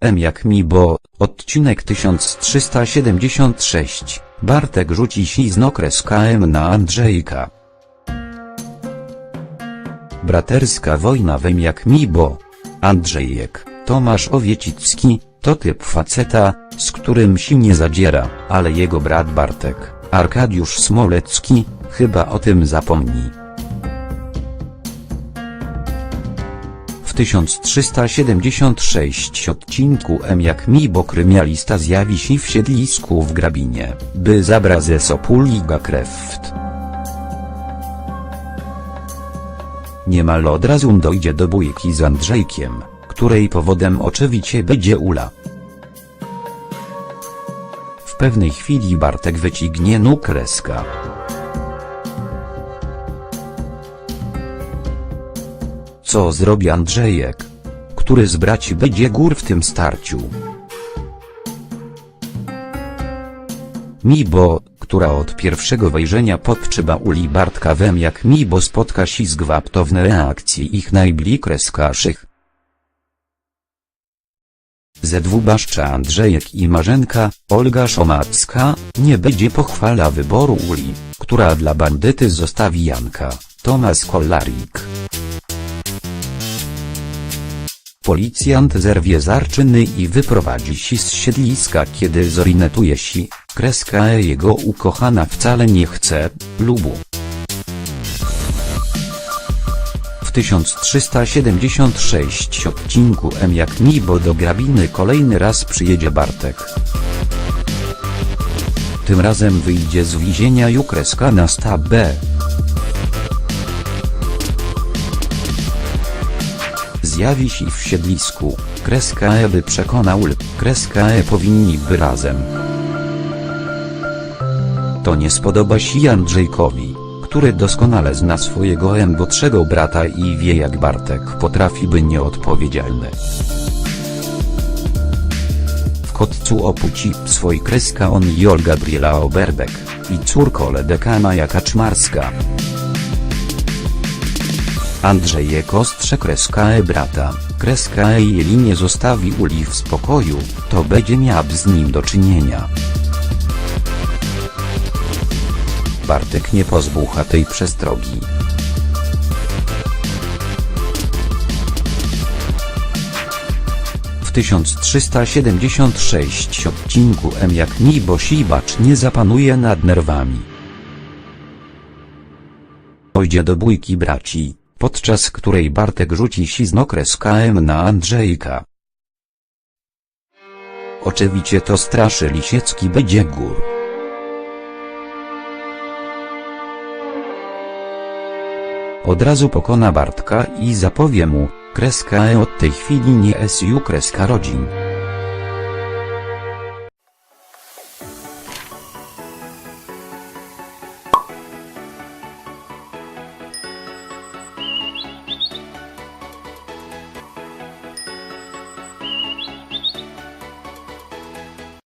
M jak mi bo, odcinek 1376, Bartek rzuci ślizno kreska M na Andrzejka. Braterska wojna w M jak mi bo. Andrzejek, Tomasz Owiecicki, to typ faceta, z którym się nie zadziera, ale jego brat Bartek, Arkadiusz Smolecki, chyba o tym zapomni. W 1376 odcinku M jak mi bo krymialista zjawi się w siedlisku w Grabinie, by zabra ze Sopuliga kreft. Niemal od razu dojdzie do bójki z Andrzejkiem, której powodem oczywiście będzie Ula. W pewnej chwili Bartek wycignie nóg kreska. Co zrobi Andrzejek? Który z braci będzie gór w tym starciu? Mibo, która od pierwszego wejrzenia podtrzyma uli Bartka wem jak Mibo spotka się z gwałtowne reakcje ich najbliższych. Ze dwubaszcza Andrzejek i Marzenka, Olga Szomacka, nie będzie pochwala wyboru uli, która dla bandyty zostawi Janka, Tomasz Kolarik. Policjant zerwie zarczyny i wyprowadzi się z siedliska kiedy zorientuje się, kreska E jego ukochana wcale nie chce, lubu. W 1376 odcinku M jak Nibo do grabiny kolejny raz przyjedzie Bartek. Tym razem wyjdzie z więzienia Jukreska na stab B. Zjawi się w siedlisku, kreska E by przekonał L, kreska E powinni by razem. To nie spodoba się Andrzejkowi, który doskonale zna swojego młodszego brata i wie jak Bartek potrafi by nieodpowiedzialny. W kotcu opuci swój kreska on Olga Gabriela Oberbek, i córko Ledeka Maja Kaczmarska. Andrzejek ostrze kreska e brata, kreska e jeli nie zostawi uli w spokoju, to będzie miał z nim do czynienia. Bartek nie pozbucha tej przestrogi. W 1376 odcinku M jak Nibo Sibacz nie zapanuje nad nerwami. Dojdzie do bójki braci, podczas której Bartek rzuci siznokres KM na Andrzejka. Oczywiście to straszy Lisiecki będzie gór. Od razu pokona Bartka i zapowie mu, kreska E od tej chwili nie SU kreska rodzin.